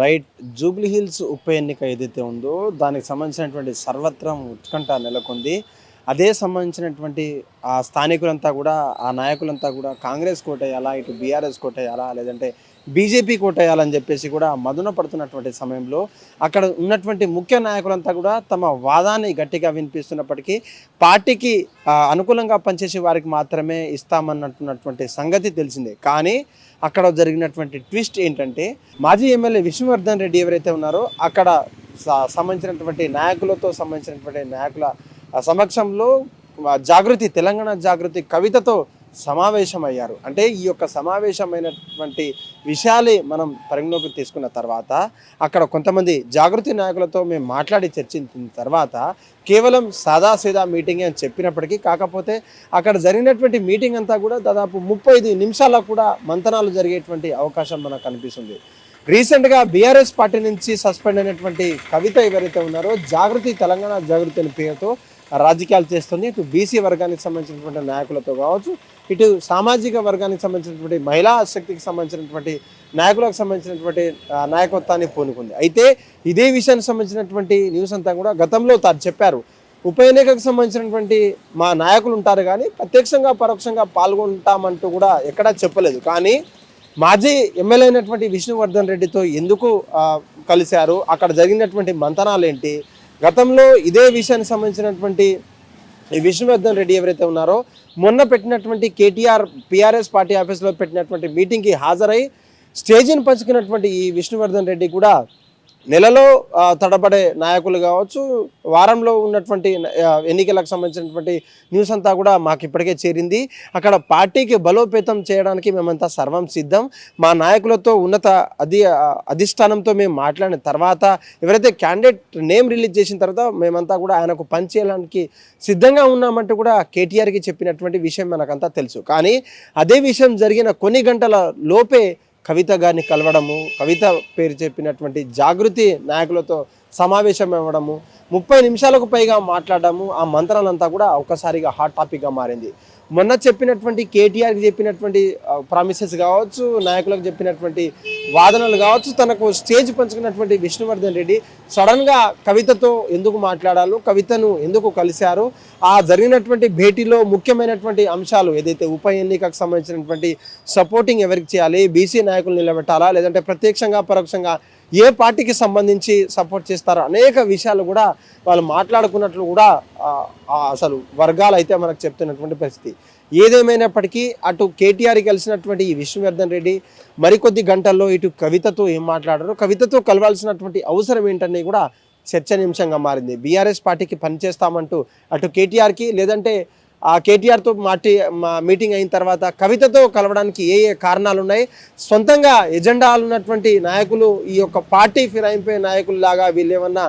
Right Jubilee hills ఉప ఎన్నిక ఏదైతే ఉందో దానికి సంబంధించినటువంటి సర్వత్రం ఉత్కంఠ నెలకొంది. అదే సంబంధించినటువంటి ఆ స్థానికులంతా కూడా ఆ నాయకులంతా కూడా కాంగ్రెస్ కోటేయాలా ఇటు బీఆర్ఎస్ కోటేయాలా లేదంటే బీజేపీ కోటేయాలని చెప్పేసి కూడా మదున పడుతున్నటువంటి సమయంలో అక్కడ ఉన్నటువంటి ముఖ్య నాయకులంతా కూడా తమ వాదాన్ని గట్టిగా వినిపిస్తున్నప్పటికీ పార్టీకి అనుకూలంగా పనిచేసే వారికి మాత్రమే ఇస్తామన్నట్టున్నటువంటి సంగతి తెలిసిందే. కానీ అక్కడ జరిగినటువంటి ట్విస్ట్ ఏంటంటే మాజీ ఎమ్మెల్యే విష్ణువర్ధన్ రెడ్డి ఎవరైతే ఉన్నారో అక్కడ సంబంధించినటువంటి నాయకులతో సంబంధించినటువంటి నాయకుల సమక్షంలో జాగృతి తెలంగాణ జాగృతి కవితతో సమావేశమయ్యారు. అంటే ఈ యొక్క సమావేశమైనటువంటి విషయాలే మనం పరిగణలోకి తీసుకున్న తర్వాత అక్కడ కొంతమంది జాగృతి నాయకులతో మేము మాట్లాడి చర్చించిన తర్వాత కేవలం సాదాసీదా మీటింగ్ అని చెప్పినప్పటికీ కాకపోతే అక్కడ జరిగినటువంటి మీటింగ్ అంతా కూడా దాదాపు ముప్పై ఐదు నిమిషాల కూడా మంతనాలు జరిగేటువంటి అవకాశం మనకు కనిపిస్తుంది. రీసెంట్గా బీఆర్ఎస్ పార్టీ నుంచి సస్పెండ్ అయినటువంటి కవిత ఎవరైతే ఉన్నారో జాగృతి తెలంగాణ జాగృతి అనే పేరుతో రాజకీయాలు చేస్తుంది. ఇటు బీసీ వర్గానికి సంబంధించినటువంటి నాయకులతో కావచ్చు ఇటు సామాజిక వర్గానికి సంబంధించినటువంటి మహిళా శక్తికి సంబంధించినటువంటి నాయకులకు సంబంధించినటువంటి నాయకత్వాన్ని పూనుకుంది. అయితే ఇదే విషయానికి సంబంధించినటువంటి న్యూస్ అంతా కూడా గతంలో తాను చెప్పారు. ఉప ఎన్నికకు సంబంధించినటువంటి మా నాయకులు ఉంటారు కానీ ప్రత్యక్షంగా పరోక్షంగా పాల్గొంటామంటూ కూడా ఎక్కడా చెప్పలేదు. కానీ మాజీ ఎమ్మెల్యే అయినటువంటి విష్ణువర్ధన్ రెడ్డితో ఎందుకు కలిశారు? అక్కడ జరిగినటువంటి మంతనాలు ఏంటి గతంలో ఇదే విషయానికి సంబంధించినటువంటి ఈ విష్ణువర్ధన్ రెడ్డి ఎవరైతే ఉన్నారో మొన్న పెట్టినటువంటి కేటీఆర్ పిఆర్ఎస్ పార్టీ ఆఫీస్లో పెట్టినటువంటి మీటింగ్కి హాజరై స్టేజీని పంచుకున్నటువంటి ఈ విష్ణువర్ధన్ రెడ్డి కూడా నెలలో తడబడే నాయకులు కావచ్చు వారంలో ఉన్నటువంటి ఎన్నికలకు సంబంధించినటువంటి న్యూస్ అంతా కూడా మాకు ఇప్పటికే చేరింది. అక్కడ పార్టీకి బలోపేతం చేయడానికి మేమంతా సర్వం సిద్ధం. మా నాయకులతో ఉన్నత అధి అధిష్టానంతో మేము మాట్లాడిన తర్వాత ఎవరైతే క్యాండిడేట్ నేమ్ రిలీజ్ చేసిన తర్వాత మేమంతా కూడా ఆయనకు పనిచేయడానికి సిద్ధంగా ఉన్నామంటూ కూడా కేటీఆర్కి చెప్పినటువంటి విషయం మనకంతా తెలుసు. కానీ అదే విషయం జరిగిన కొన్ని గంటల లోపే కవిత గారిని కలవడము కవిత పేరు చెప్పినటువంటి జాగృతి నాయకులతో సమావేశం ఇవ్వడము ముప్పై నిమిషాలకు పైగా మాట్లాడడము ఆ మంత్రాలంతా కూడా ఒక్కసారిగా హాట్ టాపిక్గా మారింది. మొన్న చెప్పినటువంటి కేటీఆర్కి చెప్పినటువంటి ప్రామిసెస్ కావచ్చు నాయకులకు చెప్పినటువంటి వాదనలు కావచ్చు తనకు స్టేజ్ పంచుకున్నటువంటి విష్ణువర్ధన్ రెడ్డి సడన్గా కవితతో ఎందుకు మాట్లాడాలో కవితను ఎందుకు కలిశారు ఆ జరిగినటువంటి భేటీలో ముఖ్యమైనటువంటి అంశాలు ఏదైతే ఉప ఎన్నికకు సంబంధించినటువంటి సపోర్టింగ్ ఎవరికి చేయాలి బీసీ నాయకులు నిలబెట్టాలా లేదంటే ప్రత్యక్షంగా పరోక్షంగా ఏ పార్టీకి సంబంధించి సపోర్ట్ చేస్తారో అనేక విషయాలు కూడా వాళ్ళు మాట్లాడుకున్నట్లు కూడా అసలు వర్గాలు అయితే మనకు చెప్తున్నటువంటి పరిస్థితి. ఏదేమైనప్పటికీ అటు కేటీఆర్ కలిసినటువంటి ఈ విష్ణువర్ధన్ రెడ్డి మరికొద్ది గంటల్లో ఇటు కవితతో ఏం మాట్లాడారో కవితతో కలవాల్సినటువంటి అవసరం ఏంటని కూడా చర్చనీయాంశంగా మారింది. బీఆర్ఎస్ పార్టీకి పనిచేస్తామంటూ అటు కేటీఆర్కి లేదంటే ఆ కేటీఆర్తో మాటి మా మీటింగ్ అయిన తర్వాత కవితతో కలవడానికి ఏ ఏ కారణాలు ఉన్నాయి సొంతంగా ఎజెండాలు ఉన్నటువంటి నాయకులు ఈ యొక్క పార్టీ ఫిరాయింపే నాయకుల్లాగా వీళ్ళు ఏమన్నా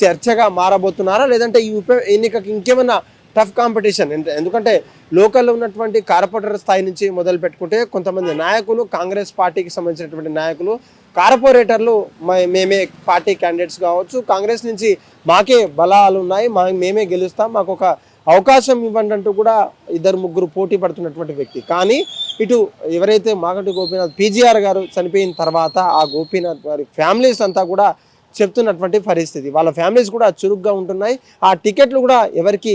చర్చగా మారబోతున్నారా? లేదంటే ఈ ఉప ఎన్నికకి ఇంకేమన్నా టఫ్ కాంపిటీషన్? ఎందుకంటే లోకల్లో ఉన్నటువంటి కార్పొరేటర్ స్థాయి నుంచి మొదలు పెట్టుకుంటే కొంతమంది నాయకులు కాంగ్రెస్ పార్టీకి సంబంధించినటువంటి నాయకులు కార్పొరేటర్లు మేమే పార్టీ క్యాండిడేట్స్ కావచ్చు కాంగ్రెస్ నుంచి మాకే బలాలు ఉన్నాయి మా మేమే గెలుస్తాం మాకు ఒక అవకాశం ఇవ్వండి అంటూ కూడా ఇద్దరు ముగ్గురు పోటీ పడుతున్నటువంటి వ్యక్తి. కానీ ఇటు ఎవరైతే మాగంటి గోపీనాథ్ పీజీఆర్ గారు చనిపోయిన తర్వాత ఆ గోపీనాథ్ గారి ఫ్యామిలీస్ అంతా కూడా చెప్తున్నటువంటి పరిస్థితి. వాళ్ళ ఫ్యామిలీస్ కూడా చురుగ్గా ఉంటున్నాయి. ఆ టికెట్లు కూడా ఎవరికి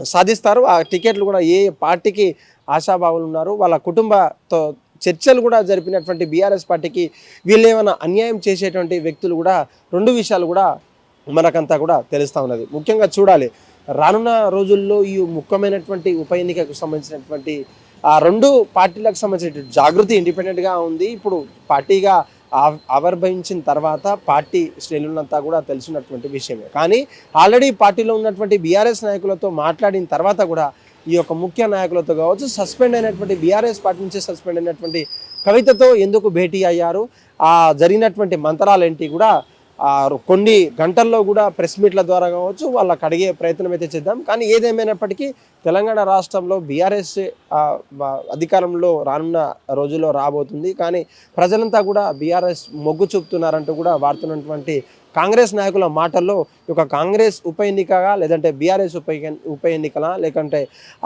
సాధిస్తారు? ఆ టికెట్లు కూడా ఏ పార్టీకి ఆశాభావులు ఉన్నారు? వాళ్ళ కుటుంబతో చర్చలు కూడా జరిపినటువంటి బీఆర్ఎస్ పార్టీకి వీళ్ళు ఏమైనా అన్యాయం చేసేటువంటి వ్యక్తులు కూడా రెండు విషయాలు కూడా మనకంతా కూడా తెలుస్తూ ఉన్నది. ముఖ్యంగా చూడాలి. రానున్న రోజుల్లో ఈ ముఖ్యమైనటువంటి ఉప ఎన్నికకు సంబంధించినటువంటి ఆ రెండు పార్టీలకు సంబంధించిన జాగృతి ఇండిపెండెంట్గా ఉంది. ఇప్పుడు పార్టీగా ఆవిర్భవించిన తర్వాత పార్టీ శ్రేణులంతా కూడా తెలిసినటువంటి విషయమే. కానీ ఆల్రెడీ పార్టీలో ఉన్నటువంటి బీఆర్ఎస్ నాయకులతో మాట్లాడిన తర్వాత కూడా ఈ యొక్క ముఖ్య నాయకులతో కావచ్చు సస్పెండ్ అయినటువంటి బీఆర్ఎస్ పార్టీ నుంచి సస్పెండ్ అయినటువంటి కవితతో ఎందుకు భేటీ అయ్యారు ఆ జరిగినటువంటి మంత్రాలు ఏంటి కూడా కొన్ని గంటల్లో కూడా ప్రెస్ మీట్ల ద్వారా కావచ్చు వాళ్ళకి అడిగే ప్రయత్నం అయితే చేద్దాం. కానీ ఏదేమైనప్పటికీ తెలంగాణ రాష్ట్రంలో బీఆర్ఎస్ అధికారంలో రానున్న రోజుల్లో రాబోతుంది. కానీ ప్రజలంతా కూడా బీఆర్ఎస్ మొగ్గు చూపుతున్నారంటూ కూడా వాడుతున్నటువంటి కాంగ్రెస్ నాయకుల మాటల్లో ఒక కాంగ్రెస్ ఉప ఎన్నికగా లేదంటే బీఆర్ఎస్ ఉప ఉప ఎన్నికలా లేకంటే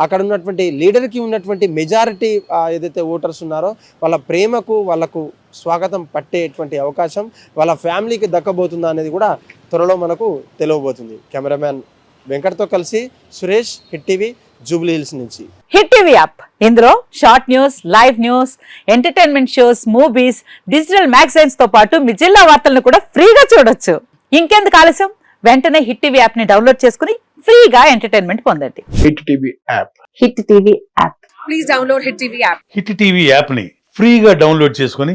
అక్కడ ఉన్నటువంటి లీడర్కి ఉన్నటువంటి మెజారిటీ ఏదైతే ఓటర్స్ ఉన్నారో వాళ్ళ ప్రేమకు వాళ్ళకు స్వాగతం పట్టేటువంటి అవకాశం వాళ్ళ ఫ్యామిలీకి దక్కబోతుందా అనేది కూడా త్వరలో మనకు తెలియబోతుంది. కెమెరామ్యాన్ వెంకట్తో కలిసి సురేష్ హిట్ టీవీ జూబ్లీ హిల్స్ నుంచి. Hit TV app. ఇందులో short news live news entertainment shows movies digital మ్యాగజైన్స్తో పాటు మీ జిల్లా వార్తలను కూడా ఫ్రీగా చూడొచ్చు. ఇంకెందుకు ఆలస్యం? వెంటనే హిట్ టీవీ యాప్ని డౌన్లోడ్ చేసుకుని ఫ్రీగా ఎంటర్టైన్మెంట్ పొందండి. Hit TV app. Hit TV app. Please download Hit TV app. Hit TV యాప్ని ఫ్రీగా డౌన్లోడ్ చేసుకొని